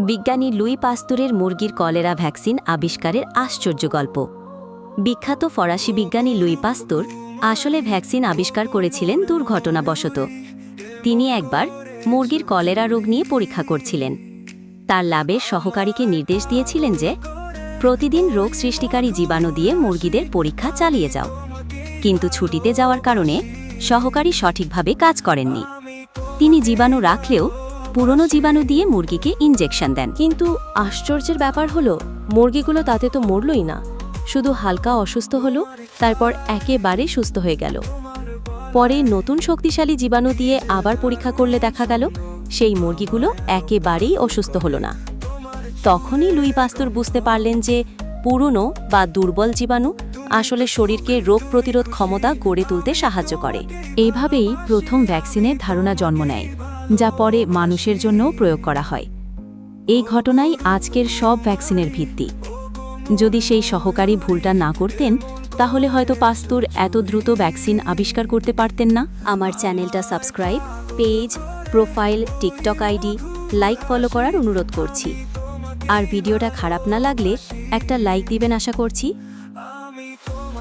বিজ্ঞানী লুই পাস্তুরের মুরগির cholera vaccine আবিষ্কারের আশ্চর্য গল্প। বিখ্যাত ফরাসি বিজ্ঞানী লুই পাস্তুর আসলে ভ্যাকসিন আবিষ্কার করেছিলেন দুর্ঘটনাবশত। তিনি একবার মুরগির কলেরা রোগ নিয়ে পরীক্ষা করছিলেন। তার লাভের সহকারীকে নির্দেশ দিয়েছিলেন যে, প্রতিদিন রোগ সৃষ্টিকারী জীবাণু দিয়ে মুরগিদের পরীক্ষা চালিয়ে যাও। কিন্তু ছুটিতে যাওয়ার কারণে সহকারী সঠিকভাবে কাজ করেননি। তিনি জীবাণু রাখলেও পুরনো জীবাণু দিয়ে মুরগিকে ইনজেকশন দেন। কিন্তু আশ্চর্যের ব্যাপার হলো, মুরগিগুলো তাতে তো মরলই না। শুধু হালকা অসুস্থ হলো, তারপর একেবারে সুস্থ হয়ে গেল। পরে নতুন শক্তিশালী জীবাণু দিয়ে আবার পরীক্ষা করলে দেখা গেল, সেই মুরগিগুলো একেবারেই অসুস্থ হলো না। তখনই লুই পাস্তুর বুঝতে পারলেন যে পুরনো বা দুর্বল জীবাণু আসলে শরীরকে রোগ প্রতিরোধ ক্ষমতা গড়ে তুলতে সাহায্য করে। এইভাবেই প্রথম ভ্যাকসিনের ধারণা জন্ম নেয়। যা পরে মানুষের জন্যও প্রয়োগ করা হয়। এই ঘটনাই আজকের সব ভ্যাকসিনের ভিত্তি। যদি সেই সহকারী ভুলটা না করতেন, তাহলে হয়তো পাস্তুর এত দ্রুত ভ্যাকসিন আবিষ্কার করতে পারতেন না। আমার চ্যানেলটা subscribe, page, profile, TikTok ID, like follow করার অনুরোধ করছি। আর ভিডিওটা খারাপ না লাগলে একটা লাইক দিবেন আশা করছি।